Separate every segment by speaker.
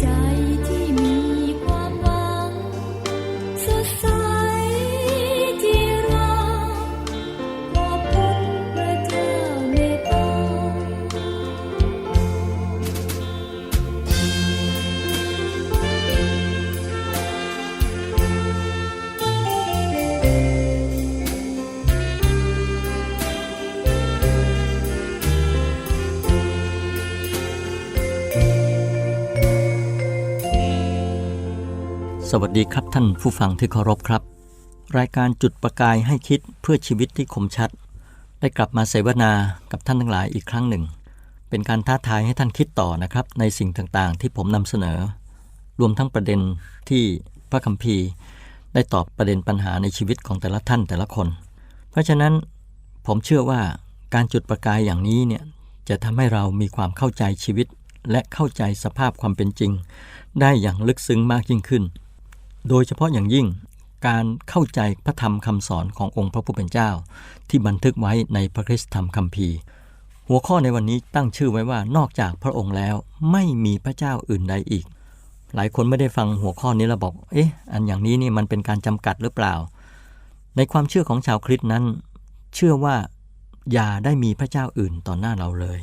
Speaker 1: ใจ
Speaker 2: สวัสดีครับท่านผู้ฟังที่เคารพครับ รายการจุดประกายให้คิดเพื่อชีวิตที่คมชัด ได้กลับมาเสวนากับท่านทั้งหลายอีกครั้งหนึ่ง เป็นการท้าทายให้ท่านคิดต่อนะครับ ในสิ่งต่างๆ ที่ผมนำเสนอ รวมทั้งประเด็นที่พระคัมภีร์ ได้ตอบประเด็นปัญหาในชีวิตของแต่ละท่านแต่ละคน เพราะฉะนั้นผมเชื่อว่าการจุดประกายอย่างนี้เนี่ยจะทำให้เรามีความเข้าใจชีวิตและเข้าใจสภาพความเป็นจริง ได้อย่างลึกซึ้งมากยิ่งขึ้น โดยเฉพาะอย่างยิ่งการเข้าใจพระธรรมคำสอนขององค์พระผู้เป็นเจ้า ที่บันทึกไว้ในพระคริสตธรรมคัมภีร์ หัวข้อในวันนี้ตั้งชื่อไว้ว่านอกจากพระองค์แล้วไม่มีพระเจ้าอื่นใดอีก หลายคนไม่ได้ฟังหัวข้อนี้แล้วบอก เอ๊ะ อันอย่างนี้นี่มันเป็นการจำกัดหรือเปล่า ในความเชื่อของชาวคริสต์นั้น เชื่อว่าอย่าได้มีพระเจ้าอื่นต่อหน้าเราเลย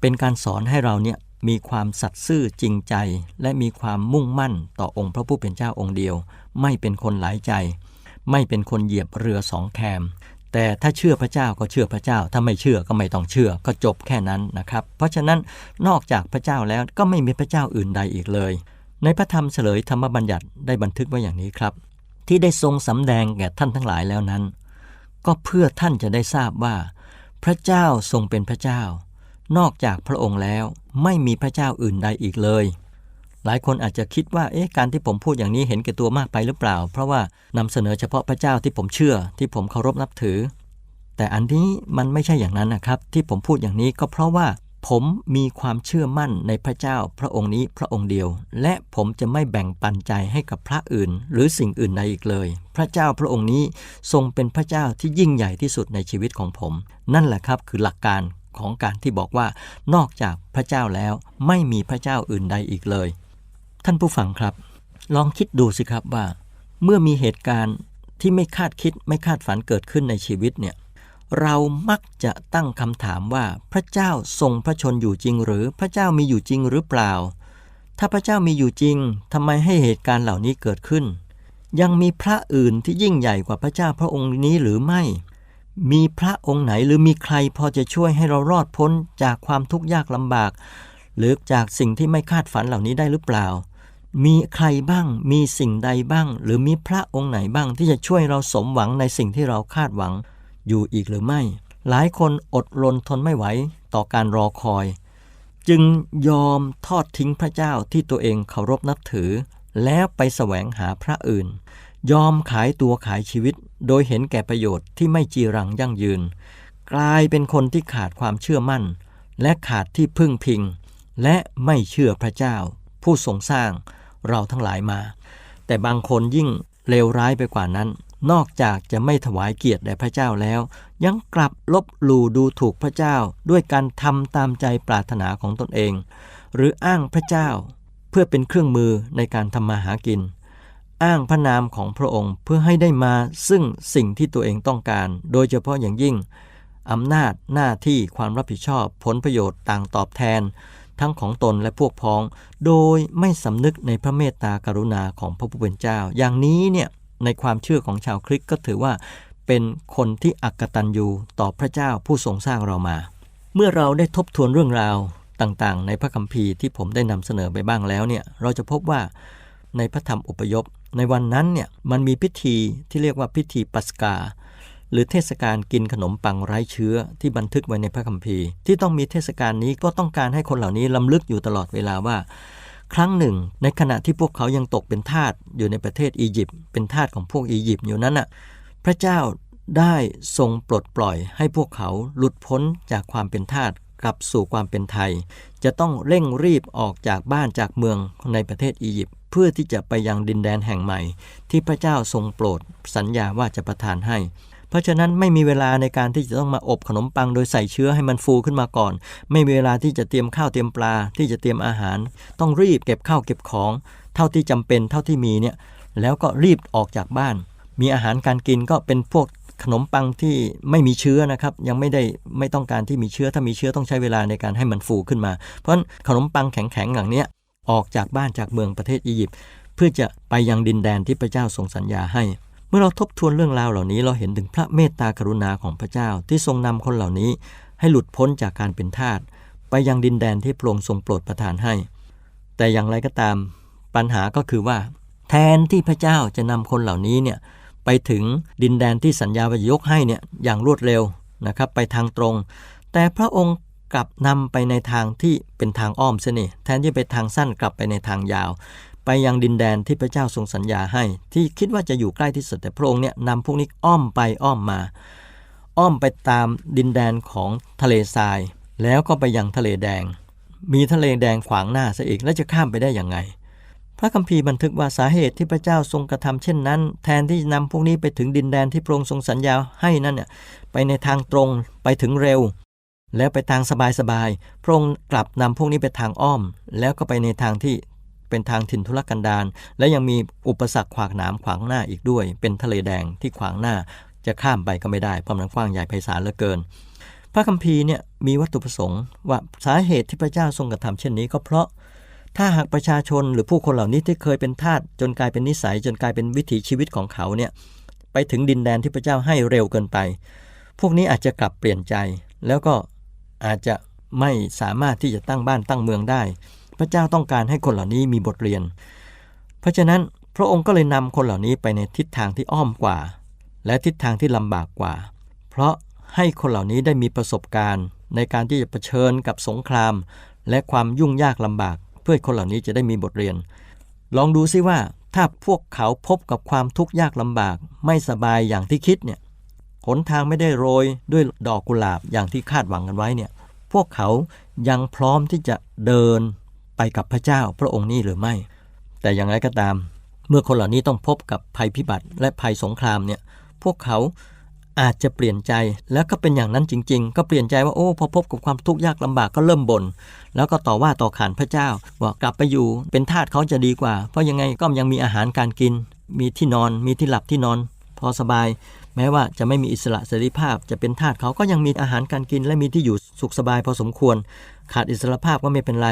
Speaker 2: เป็นการสอนให้เราเนี่ย มีความสัตย์ซื่อจริงใจ และมีความมุ่งมั่นต่อองค์พระผู้เป็นเจ้าองค์เดียว ไม่เป็นคนหลายใจ ไม่เป็นคนเหยียบเรือสองแคม แต่ถ้าเชื่อพระเจ้าก็เชื่อพระเจ้า ถ้าไม่เชื่อก็ไม่ต้องเชื่อก็จบแค่นั้นนะครับ เพราะฉะนั้นนอกจากพระเจ้าแล้วก็ไม่มีพระเจ้าอื่นใดอีกเลย ในพระธรรมเฉลยธรรมบัญญัติได้บันทึกไว้อย่างนี้ครับ ที่ได้ทรงสำแดงแก่ท่านทั้งหลายแล้วนั้น ก็เพื่อท่านจะได้ทราบว่า พระเจ้าทรงเป็นพระเจ้า นอกจากพระองค์แล้วไม่มีพระเจ้าอื่นใดอีกเลย หลายคนอาจจะคิดว่าเอ๊ะการที่ผมพูดอย่างนี้เห็นแก่ตัวมากไปหรือเปล่า เพราะว่านำเสนอเฉพาะพระเจ้าที่ผมเชื่อที่ผมเคารพนับถือ แต่อันนี้มันไม่ใช่อย่างนั้นนะครับ ที่ผมพูดอย่างนี้ก็เพราะว่าผมมีความเชื่อมั่นในพระเจ้าพระองค์นี้พระองค์เดียว และผมจะไม่แบ่งปันใจให้กับพระอื่น หรือสิ่งอื่นใดอีกเลย พระเจ้าพระองค์นี้ทรงเป็นพระเจ้าที่ยิ่งใหญ่ที่สุดในชีวิตของผม นั่นแหละครับคือหลักการ ของการที่บอกว่านอกจากพระเจ้าแล้วไม่มีพระเจ้าอื่นใดอีกเลย ท่านผู้ฟังครับ ลองคิดดูสิครับว่า เมื่อมีเหตุการณ์ที่ไม่คาดคิดไม่คาดฝันเกิดขึ้นในชีวิตเนี่ยเรามักจะตั้งคำถามว่าพระเจ้าทรงพระชนอยู่จริงหรือพระเจ้ามีอยู่จริงหรือเปล่า ถ้าพระเจ้ามีอยู่จริงทำไมให้เหตุการณ์เหล่านี้เกิดขึ้น ยังมีพระอื่นที่ยิ่งใหญ่กว่าพระเจ้าพระองค์นี้หรือไม่ มีพระองค์ไหนหรือมีใครพอจะช่วยให้เรารอดพ้นจากความทุกข์ยากลำบาก หรือจากสิ่งที่ไม่คาดฝันเหล่านี้ได้หรือเปล่า มีใครบ้าง มีสิ่งใดบ้าง หรือมีพระองค์ไหนบ้างที่จะช่วยเราสมหวังในสิ่งที่เราคาดหวัง อยู่อีกหรือไม่ หลายคนอดรนทนไม่ไหวต่อการรอคอย จึงยอมทอดทิ้งพระเจ้าที่ตัวเองเคารพนับถือ แล้วไปแสวงหาพระอื่น ยอมขายตัวขายชีวิต โดยเห็นแก่ประโยชน์ที่ไม่จีรังยั่งยืน กลายเป็นคนที่ขาดความเชื่อมั่น และขาดที่พึ่งพิง และไม่เชื่อพระเจ้า ผู้ทรงสร้างเราทั้งหลายมา แต่บางคนยิ่งเลวร้ายไปกว่านั้น นอกจากจะไม่ถวายเกียรติแด่พระเจ้าแล้ว ยังกลับลบหลู่ดูถูกพระเจ้า ด้วยการทำตามใจปรารถนาของตนเอง หรืออ้างพระเจ้า เพื่อเป็นเครื่องมือในการทำมาหากิน อ้างพระนามของพระองค์เพื่อให้ได้มาซึ่งสิ่งที่ตัวเองต้องการ โดยเฉพาะอย่างยิ่งอำนาจหน้าที่ความรับผิดชอบผลประโยชน์ต่างตอบแทน ทั้งของตนและพวกพ้อง โดยไม่สำนึกในพระเมตตากรุณาของพระผู้เป็นเจ้า อย่างนี้เนี่ยในความเชื่อของชาวคริสต์ก็ถือว่า เป็นคนที่อักตันยูต่อพระเจ้าผู้ทรงสร้างเรามา เมื่อเราได้ทบทวนเรื่องราวต่างๆ ในพระคัมภีร์ที่ผมได้นำเสนอไปบ้างแล้วเนี่ยเราจะพบว่าในพระธรรมอุปยพ ในวันนั้นเนี่ยมันมีพิธีที่เรียกว่าพิธีปัสกา หรือเทศกาลกินขนมปังไร้เชื้อที่บันทึกไว้ในพระคัมภีร์ ที่ต้องมีเทศกาลนี้ก็ต้องการให้คนเหล่านี้ลำลึกอยู่ตลอดเวลาว่า ครั้งหนึ่ง ในขณะที่พวกเขายังตกเป็นทาสอยู่ในประเทศอียิปต์เป็นทาสของพวกอียิปต์อยู่นั้นน่ะพระเจ้าได้ทรงปลดปล่อยให้พวกเขาหลุดพ้นจากความเป็นทาส กลับสู่ความเป็นไทย จะต้องเร่งรีบออกจากบ้านจากเมืองในประเทศอียิปต์เพื่อที่จะไปยังดินแดนแห่งใหม่ ที่พระเจ้าทรงโปรดสัญญาว่าจะประทานให้ เพราะฉะนั้นไม่มีเวลาในการที่จะต้องมาอบขนมปังโดยใส่เชื้อให้มันฟูขึ้นมาก่อน ไม่มีเวลาที่จะเตรียมข้าวเตรียมปลาที่จะเตรียมอาหาร ต้องรีบเก็บข้าวเก็บของ เท่าที่จำเป็นเท่าที่มีเนี่ยแล้วก็รีบออกจากบ้าน มีอาหารการกินก็เป็นพวก ขนมปังที่ไม่มีเชื้อนะครับยังไม่ได้ไม่ต้องการที่มีเชื้อถ้ามีเชื้อต้องใช้เวลาในการให้มันฟูขึ้นมา เพราะขนมปังแข็งๆอย่างเนี้ยออกจากบ้านจากเมืองประเทศอียิปต์เพื่อจะไปยังดินแดนที่พระเจ้าทรงสัญญาให้ เมื่อเราทบทวนเรื่องราวเหล่านี้เราเห็นถึงพระเมตตากรุณาของพระเจ้าที่ทรงนำคนเหล่านี้ ให้หลุดพ้นจากการเป็นทาสไปยังดินแดนที่พระองค์ทรงโปรดประทานให้ แต่อย่างไรก็ตามปัญหาก็คือว่า แทนที่พระเจ้าจะนำคนเหล่านี้เนี่ย ไปถึงดินแดนที่สัญญาว่าจะยกให้เนี่ยอย่างรวดเร็วนะครับไปทางตรง แต่พระองค์กลับนำไปในทางที่เป็นทางอ้อมเสนี่แทนที่ไปทางสั้นกลับไปในทางยาว ไปยังดินแดนที่พระเจ้าทรงสัญญาให้ ที่คิดว่าจะอยู่ใกล้ที่สุดแต่พระองค์เนี่ยนำพวกนี้อ้อมไปอ้อมมา อ้อมไปตามดินแดนของทะเลทราย แล้วก็ไปยังทะเลแดง มีทะเลแดงขวางหน้าซะอีกแล้วจะข้ามไปได้อย่างไง ระคัมภีร์บันทึกว่าสาเหตุที่พระเจ้าทรงกระทำเช่นนั้น แทนที่จะนำพวกนี้ไปถึงดินแดนที่พระองค์ทรงสัญญาให้นั่นเนี่ยไปในทางตรงไปถึงเร็ว แล้วไปทางสบายๆพระองค์กลับนำพวกนี้ไปทางอ้อม แล้วก็ไปในทางที่เป็นทางถิ่นทุรกันดารและยังมีอุปสรรคขวากหนามขวางหน้าอีกด้วย เป็นทะเลแดงที่ขวางหน้า จะข้ามไปก็ไม่ได้เพราะมันกว้างใหญ่ไพศาลเหลือเกิน พระคัมภีร์เนี่ยมีวัตถุประสงค์ว่าสาเหตุที่พระเจ้าทรงกระทำเช่นนี้ก็เพราะ ถ้าหากประชาชนหรือผู้คนเหล่านี้ที่เคยเป็นทาสจนกลายเป็นนิสัย จนกลายเป็นวิถีชีวิตของเขาเนี่ยไปถึงดินแดนที่พระเจ้าให้เร็วเกินไป พวกนี้อาจจะกลับเปลี่ยนใจ แล้วก็อาจจะไม่สามารถที่จะตั้งบ้านตั้งเมืองได้ พระเจ้าต้องการให้คนเหล่านี้มีบทเรียน เพราะฉะนั้นพระองค์ก็เลยนำคนเหล่านี้ไปในทิศทางที่อ้อมกว่า และทิศทางที่ลำบากกว่า เพราะให้คนเหล่านี้ได้มีประสบการณ์ ในการที่จะเผชิญกับสงคราม และความยุ่งยากลำบาก เพื่อคนเหล่านี้จะได้มีบทเรียน ลองดูซิว่าถ้าพวกเขาพบกับความทุกข์ยากลำบากไม่สบายอย่างที่คิดเนี่ยหนทางไม่ได้โรยด้วยดอกกุหลาบอย่างที่คาดหวังกันไว้เนี่ยพวกเขายังพร้อมที่จะเดินไปกับพระเจ้าพระองค์นี้หรือไม่ แต่อย่างไรก็ตาม เมื่อคนเหล่านี้ต้องพบกับภัยพิบัติและภัยสงครามเนี่ยพวกเขา อาจจะเปลี่ยนใจแล้วก็เป็นอย่างนั้นจริง ๆ ก็เปลี่ยนใจว่าโอ้พอพบกับความทุกข์ยากลำบากก็เริ่มบน่นแล้วก็ต่อว่าต่อขานพระเจ้าว่ากลับไปอยู่เป็นทาสเขาจะดีกว่า เพราะยังไงก็ยังมีอาหารการกิน มีที่นอน มีที่หลับที่นอน พอสบาย แม้ว่าจะไม่มีอิสระเสรีภาพ จะเป็นทาสเขาก็ยังมีอาหารการกิน และมีที่อยู่สุขสบายพอสมควร ขาดอิสระภาพก็ไม่เป็นไร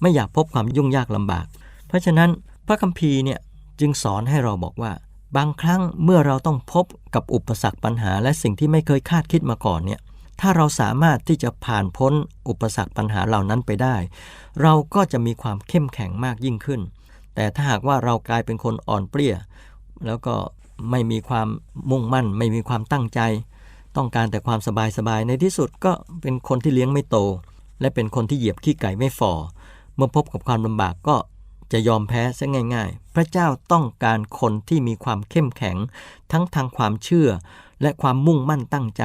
Speaker 2: ไม่อยากพบความยุ่งยากลำบาก เพราะฉะนั้นพระคัมภีร์เนี่ยจึงสอนให้เราบอกว่า บางครั้งเมื่อเราต้องพบกับอุปสรรคปัญหาและสิ่งที่ไม่เคยคาดคิดมาก่อนเนี่ย ถ้าเราสามารถที่จะผ่านพ้นอุปสรรคปัญหาเหล่านั้นไปได้ เราก็จะมีความเข้มแข็งมากยิ่งขึ้น แต่ถ้าหากว่าเรากลายเป็นคนอ่อนเปรี้ย แล้วก็ไม่มีความมุ่งมั่น ไม่มีความตั้งใจ ต้องการแต่ความสบายๆในที่สุดก็เป็นคนที่เลี้ยงไม่โต และเป็นคนที่เหยียบขี้ไก่ไม่ฝ่อ เมื่อพบกับความลำบากก็ จะยอมแพ้ซะง่ายๆ พระเจ้าต้องการคนที่มีความเข้มแข็ง ทั้งทางความเชื่อ และความมุ่งมั่นตั้งใจ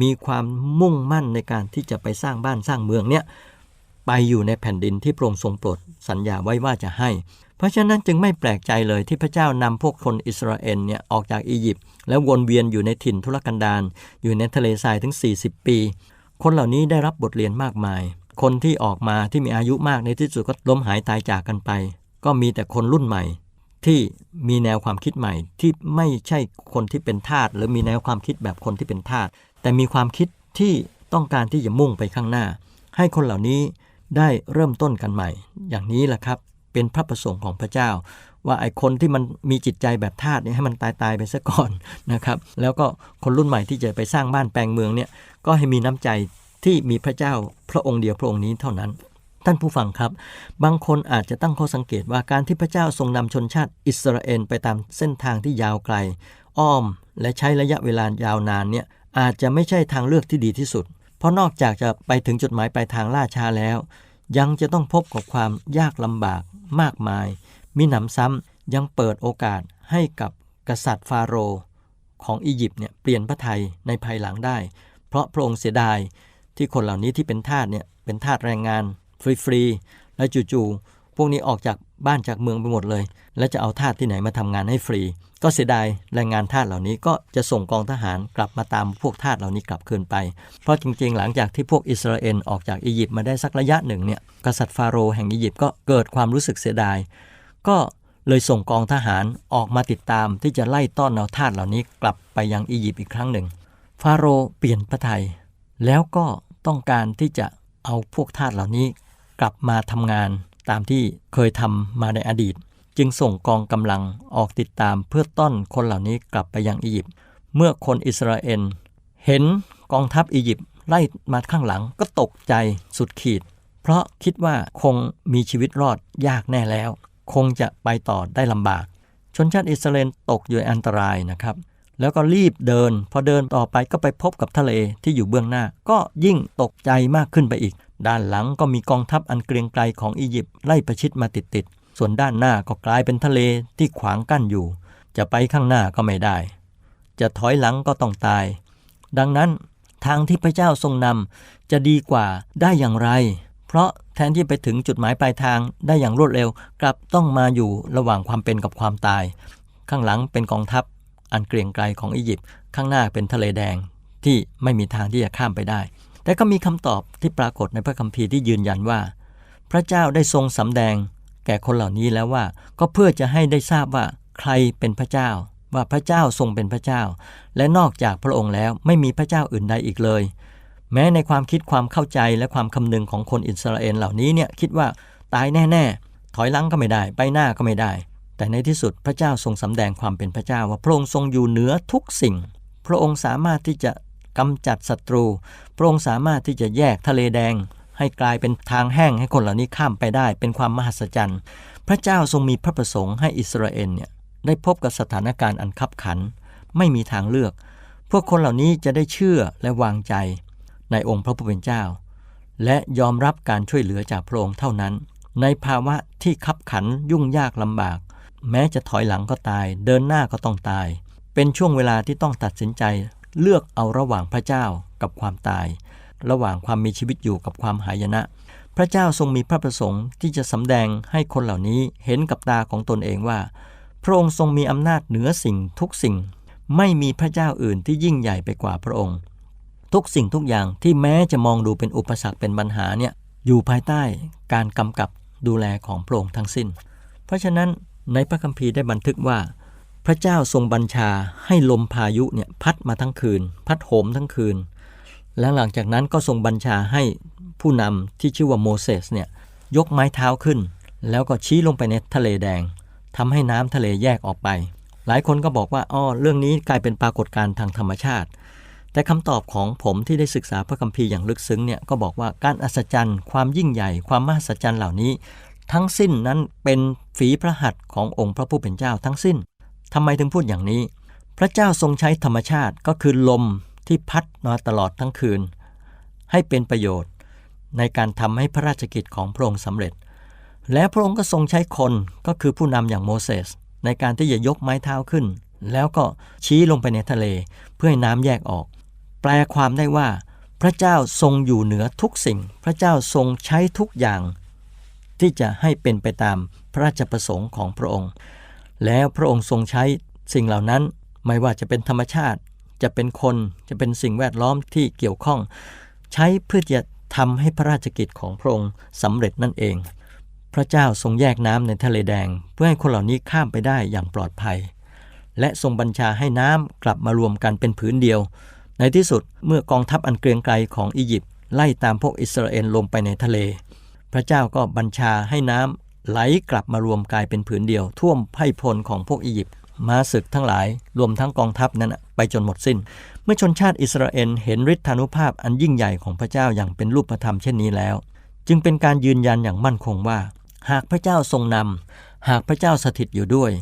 Speaker 2: มีความมุ่งมั่นในการที่จะไปสร้างบ้านสร้างเมืองเนี่ยไปอยู่ในแผ่นดินที่พระองค์ทรงโปรดสัญญาไว้ว่าจะให้ เพราะฉะนั้นจึงไม่แปลกใจเลยที่พระเจ้านำพวกคนอิสราเอลเนี่ยออกจากอียิปต์แล้ววนเวียนอยู่ในถิ่นทุรกันดารอยู่ในทะเลทรายถึง 40 ปี คนเหล่านี้ได้รับบทเรียนมากมาย คนที่ออกมาที่มีอายุมากในที่สุดก็ล้มหายตายจากกันไป ก็มีแต่คนรุ่นใหม่ ที่มีแนวความคิดใหม่ ที่ไม่ใช่คนที่เป็นทาสหรือมีแนวความคิดแบบคนที่เป็นทาสแต่มีความคิดที่ต้องการที่จะมุ่งไปข้างหน้า ให้คนเหล่านี้ได้เริ่มต้นกันใหม่ อย่างนี้แหละครับ เป็นพระประสงค์ของพระเจ้า ว่าไอ้คนที่มันมีจิตใจแบบทาสเนี่ยให้มันตายตายไปซะก่อนนะครับ แล้วก็คนรุ่นใหม่ที่จะไปสร้างบ้านแปลงเมืองเนี่ยก็ให้มีน้ำใจ ที่มีพระเจ้าพระองค์เดียวพระองค์นี้เท่านั้น ท่านผู้ฟังครับ บางคนอาจจะตั้งข้อสังเกตว่าการที่พระเจ้าทรงนำชนชาติอิสราเอลไปตามเส้นทางที่ยาวไกล อ้อม และใช้ระยะเวลายาวนานเนี่ยอาจจะไม่ใช่ทางเลือกที่ดีที่สุด เพราะนอกจากจะไปถึงจุดหมายปลายทางล่าช้าแล้ว ยังจะต้องพบกับความยากลำบากมากมาย มีหนำซ้ำยังเปิดโอกาสให้กับกษัตริย์ฟาโรห์ของอียิปต์เนี่ยเปลี่ยนพระทัยในภายหลังได้ เพราะพระองค์เสียดาย ที่คนเหล่านี้ที่เป็นทาสเนี่ยเป็นทาสแรงงานฟรีๆและจู่ๆพวกนี้ออกจากบ้านจากเมืองไปหมดเลย แล้วจะเอาทาสที่ไหนมาทำงานให้ฟรี ก็เสียดายแรงงานทาสเหล่านี้ก็จะส่งกองทหารกลับมาตามพวกทาสเหล่านี้กลับคืนไป เพราะจริงๆ หลังจากที่พวกอิสราเอลออกจากอียิปต์มาได้สักระยะหนึ่งเนี่ยกษัตริย์ฟาโรห์แห่งอียิปต์ก็เกิดความรู้สึกเสียดาย ก็เลยส่งกองทหารออกมาติดตามที่จะไล่ต้อนเอาทาสเหล่านี้กลับไปยังอียิปต์อีกครั้งหนึ่ง ฟาโรห์เปลี่ยนพระทัยแล้วก็ ต้องการที่จะเอาพวกทาสเหล่านี้ กลับมาทำงานตามที่เคยทำมาในอดีต จึงส่งกองกำลังออกติดตามเพื่อต้อนคนเหล่านี้กลับไปยังอียิปต์เมื่อคนอิสราเอลเห็นกองทัพอียิปต์ไล่มาข้างหลังก็ตกใจสุดขีด เพราะคิดว่าคงมีชีวิตรอดยากแน่แล้ว คงจะไปต่อได้ลำบาก ชนชาติอิสราเอลตกอยู่ในอันตรายนะครับ แล้วก็รีบเดิน พอเดินต่อไปก็ไปพบกับทะเลที่อยู่เบื้องหน้า ก็ยิ่งตกใจมากขึ้นไปอีก ด้านหลังก็มีกองทัพอันเกรียงไกรของอียิปต์ไล่ประชิดมาติดๆส่วนด้านหน้าก็กลายเป็นทะเลที่ขวางกั้นอยู่ จะไปข้างหน้าก็ไม่ได้ จะถอยหลังก็ต้องตาย ดังนั้นทางที่พระเจ้าทรงนำจะดีกว่าได้อย่างไร เพราะแทนที่ไปถึงจุดหมายปลายทางได้อย่างรวดเร็ว กลับต้องมาอยู่ระหว่างความเป็นกับความตาย ข้างหลังเป็นกองทัพ อันเกรียงไกรของอียิปต์ข้างหน้าเป็นทะเลแดงที่ไม่มีทางที่จะข้ามไปได้ แต่ก็มีคำตอบที่ปรากฏในพระคัมภีร์ที่ยืนยันว่า พระเจ้าได้ทรงสำแดง แก่คนเหล่านี้แล้วว่า ก็เพื่อจะให้ได้ทราบว่าใครเป็นพระเจ้า ว่าพระเจ้าทรงเป็นพระเจ้า และนอกจากพระองค์แล้วไม่มีพระเจ้าอื่นใดอีกเลย แม้ในความคิดความเข้าใจและความคำนึงของคนอิสราเอลเหล่านี้เนี่ยคิดว่าตายแน่ ๆ ถอยหลังก็ไม่ได้ ไปหน้าก็ไม่ได้ แต่ในที่สุดพระเจ้าทรงสำแดงความเป็นพระเจ้าว่าพระองค์ทรงอยู่เหนือทุกสิ่ง พระองค์สามารถที่จะกำจัดศัตรู พระองค์สามารถที่จะแยกทะเลแดง ให้กลายเป็นทางแห้งให้คนเหล่านี้ข้ามไปได้ เป็นความมหัศจรรย์ พระเจ้าทรงมีพระประสงค์ให้อิสราเอลเนี่ยได้พบกับสถานการณ์อันคับขัน ไม่มีทางเลือก พวกคนเหล่านี้จะได้เชื่อและวางใจในองค์พระผู้เป็นเจ้า และยอมรับการช่วยเหลือจากพระองค์เท่านั้น ในภาวะที่คับขันยุ่งยากลำบาก แม้จะถอยหลังก็ตาย เดินหน้าก็ต้องตาย เป็นช่วงเวลาที่ต้องตัดสินใจ เลือกเอาระหว่างพระเจ้ากับความตาย ระหว่างความมีชีวิตอยู่กับความหายนะ พระเจ้าทรงมีพระประสงค์ที่จะสำแดงให้คนเหล่านี้เห็นกับตาของตนเองว่า พระองค์ทรงมีอำนาจเหนือสิ่งทุกสิ่ง ไม่มีพระเจ้าอื่นที่ยิ่งใหญ่ไปกว่าพระองค์ ทุกสิ่งทุกอย่างที่แม้จะมองดูเป็นอุปสรรคเป็นปัญหาเนี่ยอยู่ภายใต้การกำกับดูแลของพระองค์ทั้งสิ้น เพราะฉะนั้น ในพระคัมภีร์ได้บันทึกว่า พระเจ้าทรงบัญชาให้ลมพายุเนี่ยพัดมาทั้งคืน พัดโหมทั้งคืน และหลังจากนั้นก็ทรงบัญชาให้ผู้นำที่ชื่อว่าโมเสสเนี่ยยกไม้เท้าขึ้น แล้วก็ชี้ลงไปในทะเลแดงทำให้น้ำทะเลแยกออกไป หลายคนก็บอกว่าอ้อเรื่องนี้กลายเป็นปรากฏการณ์ทางธรรมชาติ แต่คำตอบของผมที่ได้ศึกษาพระคัมภีร์อย่างลึกซึ้งเนี่ยก็บอกว่าการอัศจรรย์ ความยิ่งใหญ่ ความมหัศจรรย์เหล่านี้ ทั้งสิ้นนั้นเป็นฝีพระหัตถ์ขององค์พระผู้เป็นเจ้าทั้งสิ้นทำไมถึงพูดอย่างนี้ พระเจ้าทรงใช้ธรรมชาติก็คือลมที่พัดมาตลอดทั้งคืน ให้เป็นประโยชน์ ในการทำให้พระราชกิจของพระองค์สำเร็จ และพระองค์ก็ทรงใช้คนก็คือผู้นำอย่างโมเสสในการที่จะยกไม้เท้าขึ้น แล้วก็ชี้ลงไปในทะเลเพื่อให้น้ำแยกออก แปลความได้ว่า พระเจ้าทรงอยู่เหนือทุกสิ่ง พระเจ้าทรงใช้ทุกอย่าง ที่จะให้เป็นไปตามพระราชประสงค์ของพระองค์ แล้วพระองค์ทรงใช้สิ่งเหล่านั้นไม่ว่าจะเป็นธรรมชาติ จะเป็นคนจะเป็นสิ่งแวดล้อมที่เกี่ยวข้อง ใช้เพื่อจะทำให้พระราชกิจของพระองค์สำเร็จนั่นเอง พระเจ้าทรงแยกน้ำในทะเลแดง เพื่อให้คนเหล่านี้ข้ามไปได้อย่างปลอดภัย และทรงบัญชาให้น้ำกลับมารวมกันเป็นผืนเดียว ในที่สุดเมื่อกองทัพอันเกรียงไกรของอียิปต์ไล่ตามพวกอิสราเอลลงไปในทะเล พระเจ้าก็บัญชาให้น้ำไหลกลับมารวมกลายเป็นผืนเดียว ท่วมไพร่พลของพวกอียิปต์มาศึกทั้งหลายรวมทั้งกองทัพนั้นไปจนหมดสิ้น เมื่อชนชาติอิสราเอลเห็นฤทธานุภาพอันยิ่งใหญ่ของพระเจ้าอย่างเป็นรูปธรรมเช่นนี้แล้ว จึงเป็นการยืนยันอย่างมั่นคงว่า หากพระเจ้าทรงนำหากพระเจ้าสถิตอยู่ด้วย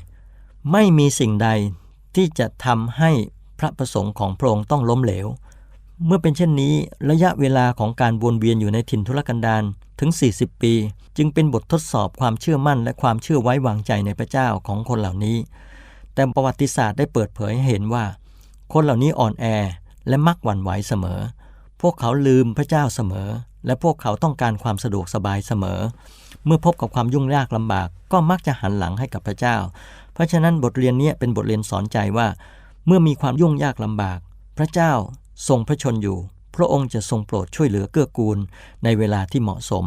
Speaker 2: ไม่มีสิ่งใดที่จะทำให้พระประสงค์ของพระองค์ต้องล้มเหลว เมื่อเป็นเช่นนี้ ระยะเวลาของการวนเวียนอยู่ในถิ่นทุรกันดารถึง 40 ปี จึงเป็นบททดสอบความเชื่อมั่นและความเชื่อไว้วางใจในพระเจ้าของคนเหล่านี้ แต่ประวัติศาสตร์ได้เปิดเผยให้เห็นว่า คนเหล่านี้อ่อนแอและมักหวั่นไหวเสมอ พวกเขาลืมพระเจ้าเสมอ และพวกเขาต้องการความสะดวกสบายเสมอ เมื่อพบกับความยุ่งยากลำบาก ก็มักจะหันหลังให้กับพระเจ้า เพราะฉะนั้นบทเรียนนี้เป็นบทเรียนสอนใจว่า เมื่อมีความยุ่งยากลำบาก พระเจ้า ทรงพระชนอยู่ พระองค์จะทรงโปรดช่วยเหลือเกื้อกูลในเวลาที่เหมาะสม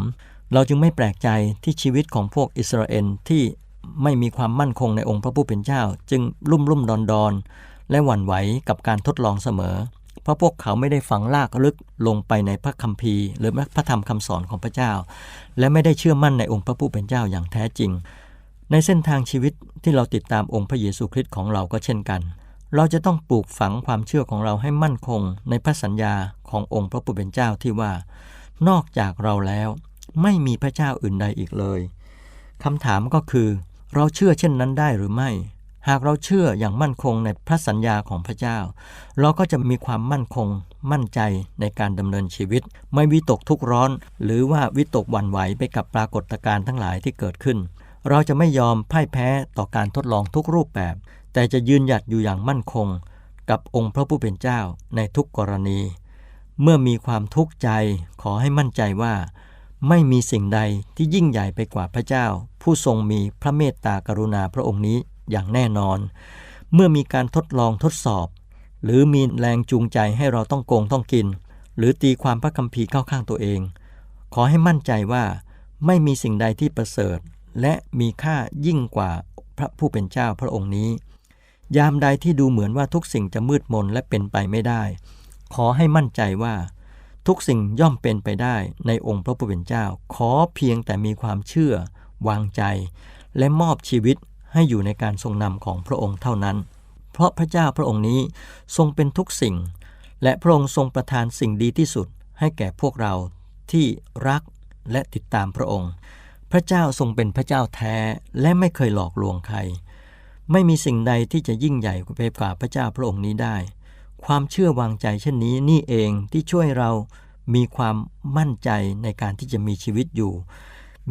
Speaker 2: เราจึงไม่แปลกใจที่ชีวิตของพวกอิสราเอลที่ไม่มีความมั่นคงในองค์พระผู้เป็นเจ้า จึงลุ่มลุ่มดอนดอนและหวั่นไหวกับการทดลองเสมอ เพราะพวกเขาไม่ได้ฝังลากลึกลงไปในพระคัมภีร์ หรือพระธรรมคำสอนของพระเจ้า และไม่ได้เชื่อมั่นในองค์พระผู้เป็นเจ้าอย่างแท้จริง ในเส้นทางชีวิตที่เราติดตามองค์พระเยซูคริสต์ของเราก็เช่นกัน เราจะต้องปลูกฝังความเชื่อของเราให้มั่นคงในพระสัญญาขององค์พระผู้เป็นเจ้าที่ว่า นอกจากเราแล้วไม่มีพระเจ้าอื่นใดอีกเลยคำถามก็คือ เราเชื่อเช่นนั้นได้หรือไม่ หากเราเชื่ออย่างมั่นคงในพระสัญญาของพระเจ้า เราก็จะมีความมั่นคง มั่นใจในการดำเนินชีวิต ไม่วิตกทุกข์ร้อน หรือว่าวิตกหวั่นไหวไปกับปรากฏการณ์ทั้งหลายที่เกิดขึ้น เราจะไม่ยอมพ่ายแพ้ต่อการทดลองทุกรูปแบบ แต่จะยืนหยัดอยู่อย่างมั่นคงกับองค์พระผู้เป็นเจ้าในทุกกรณี เมื่อมีความทุกข์ใจขอให้มั่นใจว่า ไม่มีสิ่งใดที่ยิ่งใหญ่ไปกว่าพระเจ้า ผู้ทรงมีพระเมตตากรุณาพระองค์นี้อย่างแน่นอน เมื่อมีการทดลองทดสอบ หรือมีแรงจูงใจให้เราต้องโกงต้องกิน หรือตีความพระคัมภีร์เข้าข้างตัวเอง ขอให้มั่นใจว่า ไม่มีสิ่งใดที่ประเสริฐ และมีค่ายิ่งกว่าพระผู้เป็นเจ้าพระองค์นี้ ยามใดที่ดูเหมือนว่าทุกสิ่งจะมืดมนและเป็นไปไม่ได้ ขอให้มั่นใจว่า ทุกสิ่งย่อมเป็นไปได้ในองค์พระผู้เป็นเจ้า ขอเพียงแต่มีความเชื่อ วางใจ และมอบชีวิตให้อยู่ในการทรงนำของพระองค์เท่านั้น เพราะพระเจ้าพระองค์นี้ทรงเป็นทุกสิ่ง และพระองค์ทรงประทานสิ่งดีที่สุด ให้แก่พวกเราที่รักและติดตามพระองค์ พระเจ้าทรงเป็นพระเจ้าแท้และไม่เคยหลอกลวงใคร ไม่มีสิ่งใดที่จะยิ่งใหญ่ไปกว่าพระเจ้าพระองค์นี้ได้ ความเชื่อวางใจเช่นนี้นี่เองที่ช่วยเรามีความมั่นใจในการที่จะมีชีวิตอยู่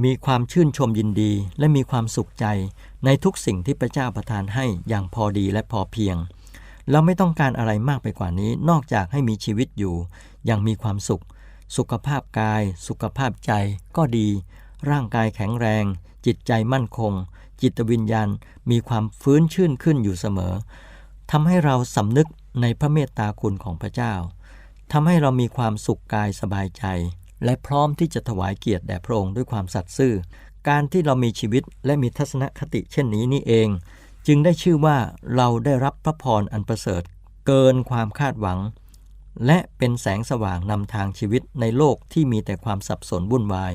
Speaker 2: มีความชื่นชมยินดี และมีความสุขใจในทุกสิ่งที่พระเจ้าประทานให้อย่างพอดีและพอเพียง เราไม่ต้องการอะไรมากไปกว่านี้ นอกจากให้มีชีวิตอยู่ อย่างมีความสุข สุขภาพกาย สุขภาพใจก็ดี ร่างกายแข็งแรง จิตใจมั่นคง จิตวิญญาณมีความฟื้นชื่นขึ้นอยู่เสมอทำให้เราสำนึกในพระเมตตาคุณของพระเจ้าทำให้เรามีความสุขกายสบายใจ และพร้อมที่จะถวายเกียรติแด่พระองค์ด้วยความสัตย์ซื่อ การที่เรามีชีวิตและมีทัศนคติเช่นนี้นี่เอง จึงได้ชื่อว่าเราได้รับพระพรอันประเสริฐ เกินความคาดหวัง และเป็นแสงสว่างนำทางชีวิตในโลกที่มีแต่ความสับสนวุ่นวาย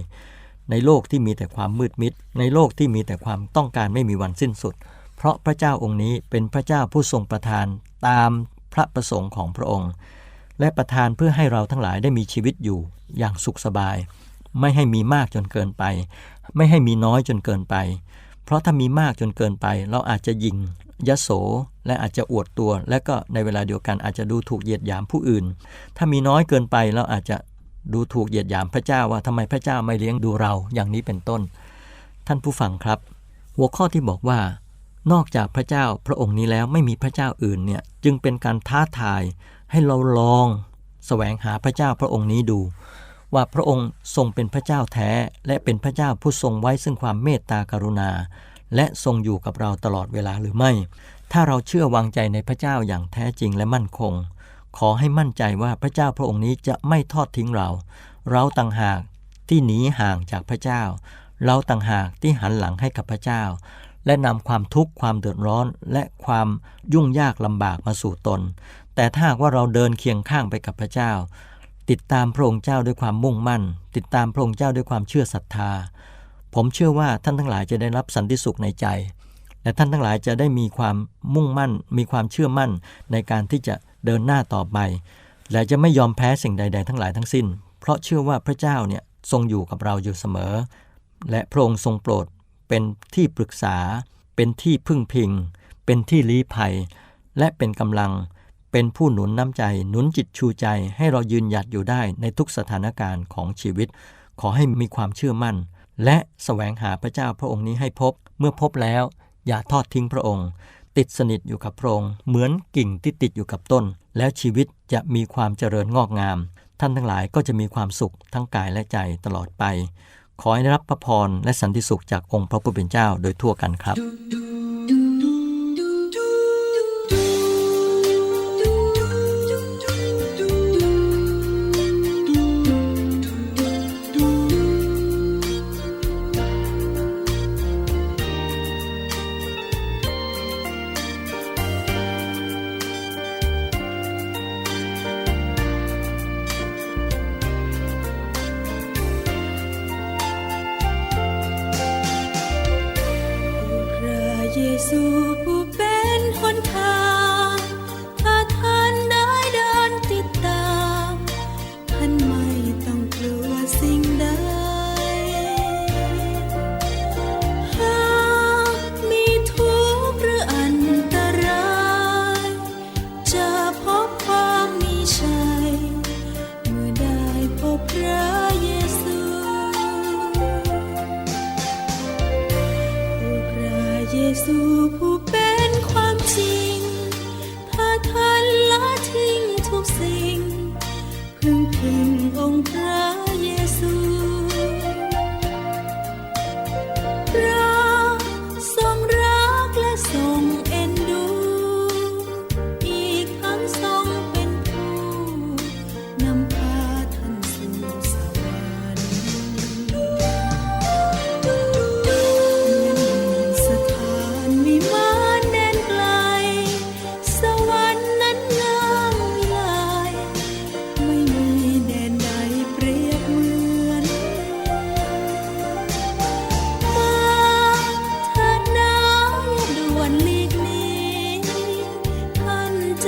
Speaker 2: ในโลกที่มีแต่ความมืดมิด ในโลกที่มีแต่ความต้องการไม่มีวันสิ้นสุด เพราะพระเจ้าองค์นี้เป็นพระเจ้าผู้ทรงประทานตามพระประสงค์ของพระองค์ และประทานเพื่อให้เราทั้งหลายได้มีชีวิตอยู่อย่างสุขสบาย ไม่ให้มีมากจนเกินไป ไม่ให้มีน้อยจนเกินไป เพราะถ้ามีมากจนเกินไป เราอาจจะยิงยโสและอาจจะอวดตัว และก็ในเวลาเดียวกันอาจจะดูถูกเหยียดหยามผู้อื่น ถ้ามีน้อยเกินไปเราอาจจะ ดูถูกเหยียดหยามพระเจ้าว่าทำไมพระเจ้าไม่เลี้ยงดูเราอย่างนี้เป็นต้น ท่านผู้ฟังครับ หัวข้อที่บอกว่า นอกจากพระเจ้าพระองค์นี้แล้วไม่มีพระเจ้าอื่นเนี่ยจึงเป็นการท้าทายให้เราลองแสวงหาพระเจ้าพระองค์นี้ดู ว่าพระองค์ทรงเป็นพระเจ้าแท้ และเป็นพระเจ้าผู้ทรงไว้ซึ่งความเมตตากรุณา และทรงอยู่กับเราตลอดเวลาหรือไม่ ถ้าเราเชื่อวางใจในพระเจ้าอย่างแท้จริงและมั่นคง ขอให้มั่นใจว่าพระเจ้าพระองค์นี้จะไม่ทอดทิ้งเรา เราต่างหากที่หนีห่างจากพระเจ้า เราต่างหากที่หันหลังให้กับพระเจ้า และนำความทุกข์ความเดือดร้อนและความยุ่งยากลำบากมาสู่ตน แต่ถ้าว่าเราเดินเคียงข้างไปกับพระเจ้า ติดตามพระองค์เจ้าด้วยความมุ่งมั่น ติดตามพระองค์เจ้าด้วยความเชื่อศรัทธา ผมเชื่อว่าท่านทั้งหลายจะได้รับสันติสุขในใจ และท่านทั้งหลายจะได้มีความมุ่งมั่น มีความเชื่อมั่นในการที่จะ เดินหน้าต่อไป และจะไม่ยอมแพ้สิ่งใด ๆ ทั้งหลายทั้งสิ้น เพราะเชื่อว่าพระเจ้าเนี่ยทรงอยู่กับเราอยู่เสมอ และพระองค์ทรงโปรดเป็นที่ปรึกษา เป็นที่พึ่งพิง เป็นที่ลี้ภัย และเป็นกำลังเป็นผู้หนุนน้ำใจ หนุนจิตชูใจให้เรายืนหยัดอยู่ได้ในทุกสถานการณ์ของชีวิต ขอให้มีความเชื่อมั่น และแสวงหาพระเจ้าพระองค์นี้ให้พบ เมื่อพบแล้ว อย่าทอดทิ้งพระองค์ ติดสนิทอยู่กับพระองค์เหมือนกิ่งที่ติดอยู่กับต้น แล้วชีวิตจะมีความเจริญงอกงาม ท่านทั้งหลายก็จะมีความสุขทั้งกายและใจตลอดไป ขอให้ได้รับพระพรและสันติสุขจากองค์พระผู้เป็นเจ้าโดยทั่วกันครับ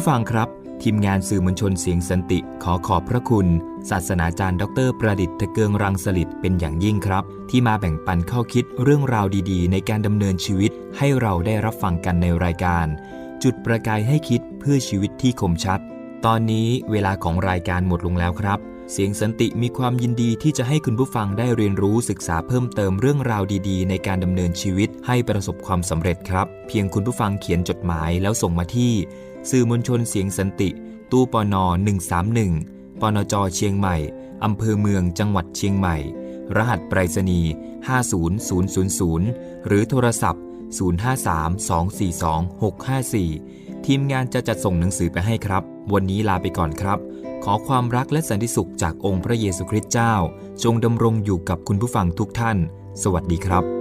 Speaker 1: ผู้
Speaker 3: ฟังครับ ทีมงานสื่อมวลชนเสียงสันติ ขอขอบพระคุณ ศาสนาจารย์ ดร ประดิษฐ์เกืองรังสลิดเป็นอย่างยิ่งครับ ที่มาแบ่งปันข้อคิดเรื่องราวดีๆ ในการดำเนินชีวิตให้เราได้รับฟังกันในรายการ จุดประกายให้คิดเพื่อชีวิตที่คมชัด ตอนนี้เวลาของรายการหมดลงแล้วครับ เสียงสันติมีความยินดีที่จะให้คุณผู้ฟังได้เรียนรู้ศึกษาเพิ่มเติมเรื่องราวดีๆ ในการดำเนินชีวิตให้ประสบความสำเร็จครับ เพียงคุณผู้ฟังเขียนจดหมายแล้วส่งมาที่ สื่อมวลชนเสียงสันติ ตู้ปน 131 ปนจ เชียงใหม่อำเภอเมืองจังหวัดเชียงใหม่ รหัสไปรษณีย์ 50000 หรือโทรศัพท์ 053-242-654 ทีมงานจะจัดส่งหนังสือไปให้ครับ วันนี้ลาไปก่อนครับ ขอความรักและสันติสุขจากองค์พระเยซูคริสต์เจ้า จงดำรงอยู่กับคุณผู้ฟังทุกท่าน สวัสดีครับ